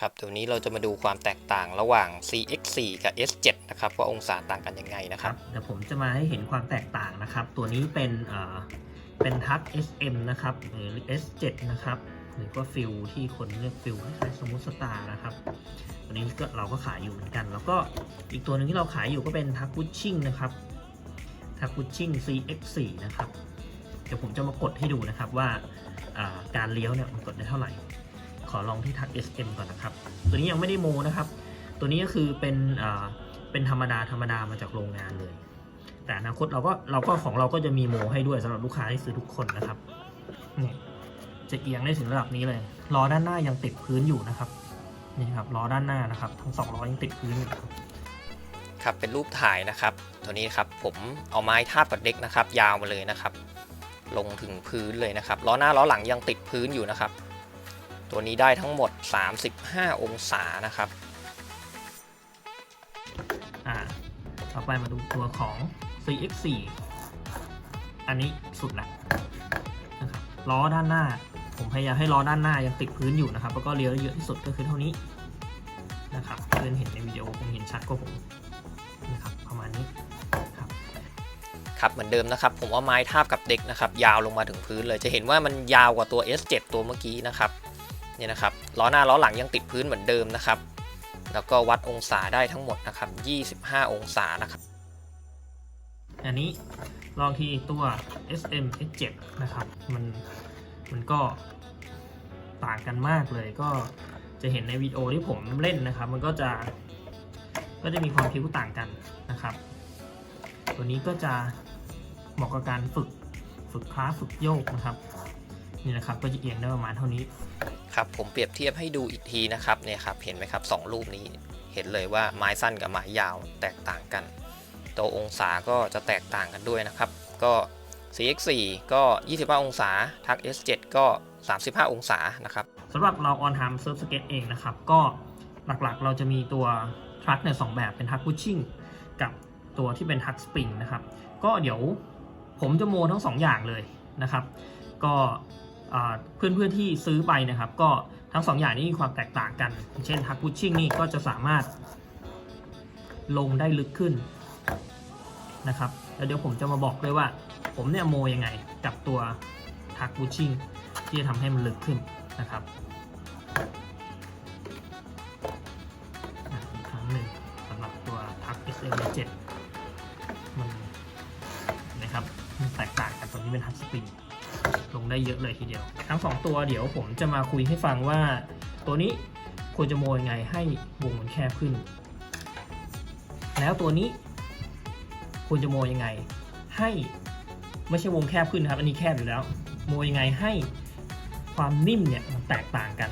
ครับตัวนี้เราจะมาดูความแตกต่างระหว่าง CX4 กับ S7 นะครับว่าองศาต่างกันยังไงนะครับเดี๋ยวผมจะมาให้เห็นความแตกต่างนะครับ ตัวนี้เป็นเอ่อเป็นทัก SM นะครับหรือ S7 นะครับหรือว่าฟิลที่คนเรียกฟิลคล้ายๆสมูทสตาร์นะครับตัวนี้ก็เราก็ขายอยู่เหมือนกัน แล้วก็อีกตัวหนึ่งที่เราขายอยู่ก็เป็นทักพุชชิ่งนะครับทักพุชชิ่ง CX4 นะครับเดี๋ยวผมจะมากดให้ดูนะครับว่าการเลี้ยวเนี่ยมันกดได้เท่าไหร่ ขอลองที่ทัก SM ก่อนนะครับ ตัวนี้ยังไม่ได้โมนะครับ ตัวนี้ก็คือเป็นอ่าเป็นธรรมดาธรรมดามาจากโรงงานเลย แต่อนาคตเราก็เราก็ของเราก็จะมีโมให้ด้วยสำหรับลูกค้าที่ซื้อทุกคนนะครับนี่จะเอียงได้ถึงระดับนี้เลยล้อด้านหน้ายังติดพื้นอยู่นะครับนี่ครับล้อด้านหน้านะครับ ทั้งสองล้อยังติดพื้นอยู่ครับครับเป็นรูปถ่ายนะครับ ตัวนี้ครับผมเอาไม้ทาบกับเด็กนะครับ ยาวมาเลยนะครับ ลงถึงพื้นเลยนะครับล้อหน้าล้อหลังยังติดพื้นอยู่นะครับ ตัวนี้ได้ทั้งหมด 35 องศานะครับอ่าต่อไปมาดูตัวของ CX4 อันนี้สุดละนะครับล้อด้านหน้า ผมพยายามให้ล้อด้านหน้ายังติดพื้นอยู่นะครับ แล้วก็เลี้ยวได้เยอะที่สุดก็คือเท่านี้นะครับเพื่อนเห็นในวิดีโอคงเห็นชัดกว่าผมนะครับประมาณนี้ครับครับเหมือนเดิมนะครับ ผมเอาไม้ทาบกับเด็กนะครับ ยาวลงมาถึงพื้นเลยจะเห็นว่ามันยาวกว่าตัว S7 ตัวเมื่อกี้นะครับ เนี่ยนะครับล้อหน้าล้อหลังยังติดพื้นเหมือนเดิมนะครับ แล้วก็วัดองศาได้ทั้งหมดนะครับ 25 องศานะครับ อันนี้ลองที่ตัว SM S7 นะครับ มันมันก็ต่างกันมากเลยก็จะเห็นในวิดีโอที่ผมเล่นนะครับ มันก็จะก็จะมีความคิ้วต่างกันนะครับ ตัวนี้ก็จะเหมาะกับการฝึกฝึกคลาสฝึกโยกนะครับ นี่นะครับก็จะเอียงได้ประมาณเท่านี้ครับผมเปรียบเทียบให้ดูอีกทีนะครับเนี่ยครับเห็นไหมครับสองรูปนี้เห็นเลยว่าไม้สั้นกับไม้ยาวแตกต่างกัน ตัวองศาก็จะแตกต่างกันด้วยนะครับ ก็ CX4 ก็ 25 องศาทัก S7 ก็ 35 องศานะครับสำหรับเรา on time surf skate เองนะครับ ก็หลักๆเราจะมีตัวทรัคเนี่ยสองแบบเป็นทักพุชชิ่งกับตัวที่เป็นทักสปริงนะครับ ก็เดี๋ยวผมจะโมทั้งสองอย่างเลยนะครับ ก็อ่า เพื่อนๆที่ซื้อไปนะครับ ก็ทั้งสองอย่างนี้มีความแตกต่างกัน เช่นทักพุชชิ่งนี่ก็จะสามารถลงได้ลึกขึ้นนะครับแล้วเดี๋ยวผมจะมาบอกด้วยว่า ผมเนี่ยโมยังไงกับตัวทักพุชชิ่งที่จะทำให้มันลึกขึ้นนะครับอีกครั้งหนึ่งสำหรับตัวทัก SM7 มันนะครับ มันแตกต่างกันตรงนี้เป็นทักสปริง ลงได้เยอะเลยทีเดียว ทั้งสองตัวเดี๋ยวผมจะมาคุยให้ฟังว่า ตัวนี้ควรจะโมยังไงให้วงมันแคบขึ้น แล้วตัวนี้ควรจะโมยยังไง ให้ไม่ใช่วงแคบขึ้นนะครับ อันนี้แคบอยู่แล้ว โมยยังไงให้ความนิ่มเนี่ยมันแตกต่างกัน